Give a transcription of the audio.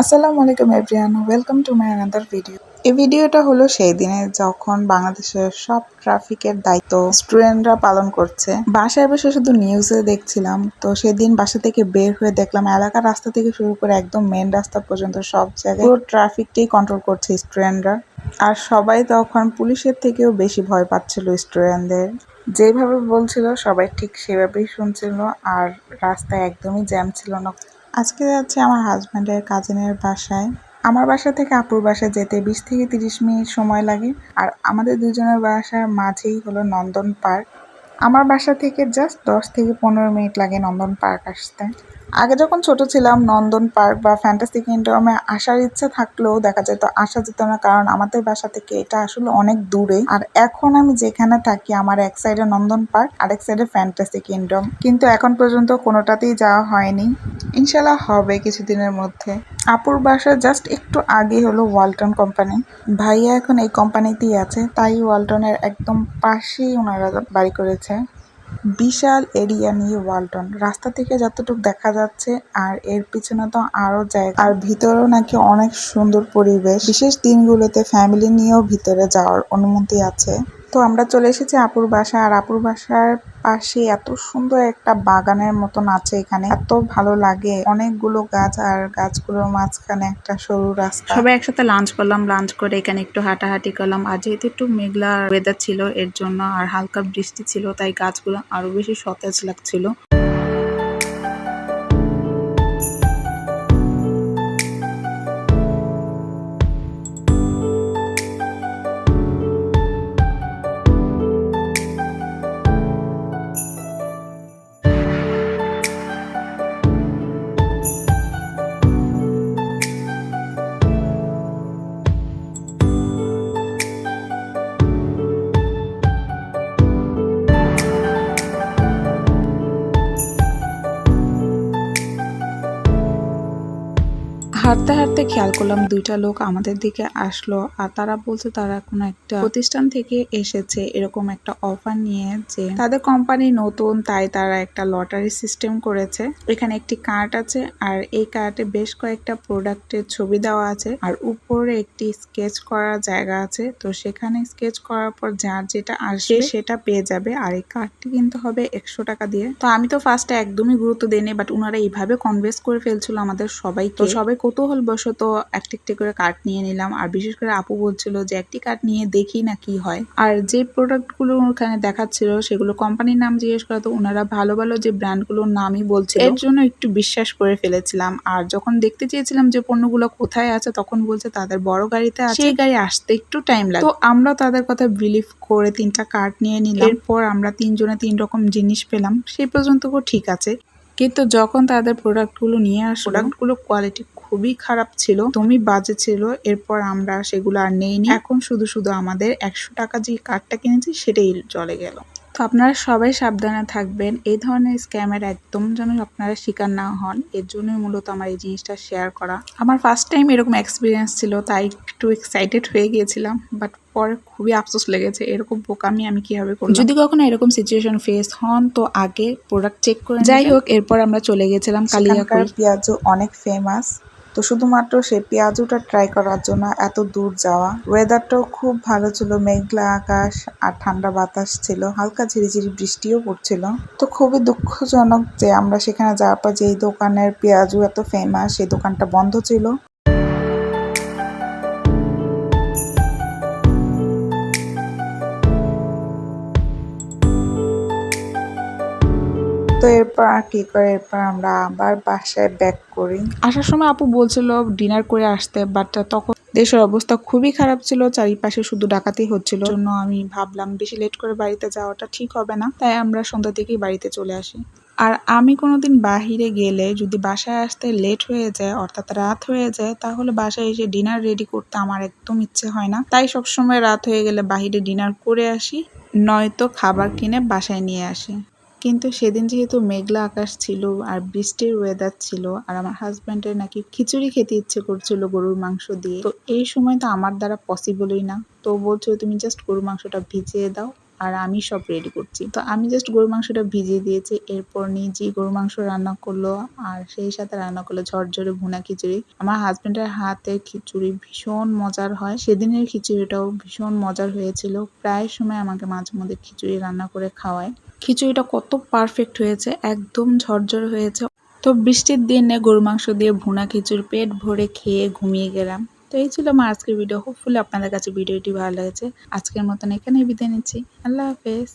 আসসালামু আলাইকুম everyone welcome to my another video এই ভিডিওটা হলো সেই দিনে যখন বাংলাদেশের সব ট্রাফিকের দায়িত্ব স্টুডেন্টরা পালন করছে। বাসায় বসে শুধু নিউজে দেখছিলাম, তো সেদিন বাসা থেকে বের হয়ে দেখলাম এলাকার রাস্তা থেকে শুরু করে একদম মেন রাস্তা পর্যন্ত সব জায়গায় পুরো ট্রাফিকটাই কন্ট্রোল করছে স্টুডেন্টরা আর সবাই তখন পুলিশের থেকেও বেশি ভয় পাচ্ছিল স্টুডেন্টদের যেভাবে বলছিল, সবাই ঠিক সেভাবেই শুনছিল, আর রাস্তায় একদমই জ্যাম ছিল না। আজকে যাচ্ছে আমার হাজব্যান্ডের কাজিনের বাসায়। আমার বাসা থেকে আপুর বাসায় যেতে বিশ থেকে তিরিশ মিনিট সময় লাগে। আর আমাদের দুজনের বাসার মাঝেই হলো নন্দন পার্ক। আমার বাসা থেকে জাস্ট দশ থেকে পনেরো মিনিট লাগে নন্দন পার্ক আসতে। আগে যখন ছোট ছিলাম, নন্দন পার্ক বা ফ্যান্টাসি কিংডমে আসার ইচ্ছা থাকলেও দেখা যেত, আসা যেত না, কারণ আমাদের বাসা থেকে এটা আসলে অনেক দূরে। আর এখন আমি যেখানে থাকি, আমার এক সাইডে নন্দন পার্ক, আরেক সাইডে ফ্যান্টাসি কিংডম। কিন্তু এখন পর্যন্ত কোনোটাতেই যাওয়া হয়নি। ইনশাল্লাহ হবে কিছুদিনের মধ্যে। আপুর বাসা জাস্ট একটু আগে হলো ওয়ালটন কোম্পানি। ভাইয়া এখন এই কোম্পানিতেই আছে, তাই ওয়ালটনের একদম পাশেই ওনারা বাড়ি করেছে। বিশাল এরিয়া নিয়ে ওয়ালটন। রাস্তা থেকে যতটুকু দেখা যাচ্ছে, আর এর পিছনে তো আরও জায়গা। আর ভিতরেও নাকি অনেক সুন্দর পরিবেশ। বিশেষ দিনগুলোতে ফ্যামিলি নিয়েও ভিতরে যাওয়ার অনুমতি আছে। তো আমরা চলে এসেছি আপুর বাসা, আর আপুর বাসার পাশে এত সুন্দর একটা বাগানের মতন আছে এখানে। এত ভালো লাগে। অনেকগুলো গাছ, আর গাছগুলোর মাঝখানে একটা সরু রাস্তা। সবাই একসাথে লাঞ্চ করলাম লাঞ্চ করে এখানে একটু হাঁটাহাঁটি করলাম। আর যেহেতু একটু মেঘলা ওয়েদার ছিল, এর জন্য আর হালকা বৃষ্টি ছিল, তাই গাছগুলো আরও বেশি সতেজ লাগছিল। হাঁটতে হাঁটতে খেয়াল করলাম দুইটা লোক আমাদের দিকে আসলো আর তারা বলছে তারা কোনো একটা প্রতিষ্ঠান থেকে এসেছে এরকম একটা অফার নিয়ে যে তাদের কোম্পানি নতুন তাই তারা একটা লটারি সিস্টেম করেছে। এখানে একটি কার্ড আছে আর এই কার্ডে বেশ কয়েকটা প্রোডাক্টের ছবি দেওয়া আছে আর উপরে একটি স্কেচ করার জায়গা আছে। তো সেখানে স্কেচ করার পর যার যেটা আসবে সেটা পেয়ে যাবে আর এই কার্ডটি কিন্তু হবে একশো টাকা দিয়ে। তো আমি তো ফার্স্টে একদমই গুরুত্ব দিইনি বাট ওনারা এইভাবে কনভেন্স করে ফেলছিল আমাদের সবাই তো সবাই কৌতূহল বশত একটি একটি করে কার্ড নিয়ে নিলাম। আর বিশেষ করে আপু বলছিল যে একটি কার্ড নিয়ে দেখি না কি হয়? আর যে প্রোডাক্টগুলো ওখানে দেখাচ্ছিল সেগুলো কোম্পানির নাম জিজ্ঞেস করা তো ওনারা ভালো ভালো যে ব্র্যান্ডগুলোর নামই বলছে এর জন্য একটু বিশ্বাস করে ফেলেছিলাম। আর যখন দেখতে চেয়েছিলাম যে পণ্যগুলো কোথায় আছে তখন বলছে তাদের বড় গাড়িতে আছে। সেই গাড়ি আসতে একটু টাইম লাগে তো আমরা তাদের কথা বিলিভ করে তিনটা কার্ড নিয়ে নিলাম। এরপর আমরা তিনজনে তিন রকম জিনিস পেলাম। সেই পর্যন্ত ঠিক আছে। কিন্তু যখন তাদের প্রোডাক্টগুলো নিয়ে আস প্রোডাক্টগুলো কোয়ালিটি খুবই খারাপ ছিল। তুমি বাজে ছিল এরপর আমরা সেগুলো আর নেইনি। এখন শুধু শুধু আমাদের একশো টাকা যে কার্ডটা কিনেছি সেটাই চলে গেল। তো আপনারা সবাই সাবধানে থাকবেন। এই ধরনের স্ক্যামের একদম যেন আপনারা শিকার না হন। এর জন্যই মূলত আমার এই জিনিসটা শেয়ার করা। আমার ফার্স্ট টাইম এরকম এক্সপিরিয়েন্স ছিল তাই একটু এক্সাইটেড হয়ে গিয়েছিলাম বাট পরে খুবই আফসোস লেগেছে এরকম বোকামি আমি কীভাবে করব যদি কখনো এরকম সিচুয়েশন ফেস হন তো আগে প্রোডাক্ট চেক করে যাই হোক এরপর আমরা চলে গেছিলাম কালিয়াকুর কালিয়াকার পেঁয়াজু অনেক ফেমাস তো শুধুমাত্র সে পেঁয়াজুটা ট্রাই করার জন্য এত দূর যাওয়া। ওয়েদারটাও খুব ভালো ছিল, মেঘলা আকাশ আর ঠান্ডা বাতাস ছিল, হালকা ঝিরিঝিরি বৃষ্টিও পড়ছিল। তো খুবই দুঃখজনক যে আমরা সেখানে যাওয়ার পর যেই দোকানের পেঁয়াজু এত ফেমাস সেই দোকানটা বন্ধ ছিল। তো এরপর আর কি করে? এরপর আমরা আবার বাসায় ব্যাক করি। আসার সময় আপু বলছিল ডিনার করে আসতে বাট তখন দেশের অবস্থা খুবই খারাপ ছিল, চারিপাশে শুধু ডাকাতি হচ্ছিল। জন্য আমি ভাবলাম বেশি লেট করে বাড়িতে যাওয়াটা ঠিক হবে না, তাই আমরা সন্ধ্যা থেকেই বাড়িতে চলে আসি। আর আমি কোনোদিন বাহিরে গেলে যদি বাসায় আসতে লেট হয়ে যায়, অর্থাৎ রাত হয়ে যায়, তাহলে বাসায় এসে ডিনার রেডি করতে আমার একদম ইচ্ছে হয় না। তাই সবসময় রাত হয়ে গেলে বাহিরে ডিনার করে আসি, নয়তো খাবার কিনে বাসায় নিয়ে আসি। কিন্তু সেদিন যেহেতু মেঘলা আকাশ ছিল আর বৃষ্টির ওয়েদার ছিল আর আমার হাজব্যান্ডের নাকি খিচুড়ি খেতে ইচ্ছে করছিল গরুর মাংস দিয়ে, তো এই সময় তো আমার দ্বারা পসিবলই না। তো বলছো, তুমি জাস্ট গরুর মাংসটা ভিজিয়ে দাও আর আমি সব রেডি করছি। তো আমি জাস্ট গরুর মাংসটা ভিজিয়ে দিয়েছি, এরপর নিজেই গরু মাংস রান্না করল আর সেই সাথে রান্না করল ঝরঝরে ভুনা খিচুড়ি। আমার হাজব্যান্ডের হাতে খিচুড়ি ভীষণ মজার হয়। সেদিনের খিচুড়িটাও ভীষণ মজার হয়েছিল। প্রায় সময় আমাকে মাঝে মধ্যে খিচুড়ি রান্না করে খাওয়ায়। খিচুড়িটা কত পারফেক্ট হয়েছে, একদম ঝরঝর হয়েছে। তো বৃষ্টির দিনে গরু মাংস দিয়ে ভুনা খিচুড়ি পেট ভরে খেয়ে ঘুমিয়ে গেলাম। তো এই ছিল আমার আজকের ভিডিও হোপফুলি আপনাদের কাছে ভিডিওটি ভালো লেগেছে। আজকের মতন এখানেই বিদায় নিচ্ছি। আল্লাহ হাফেজ।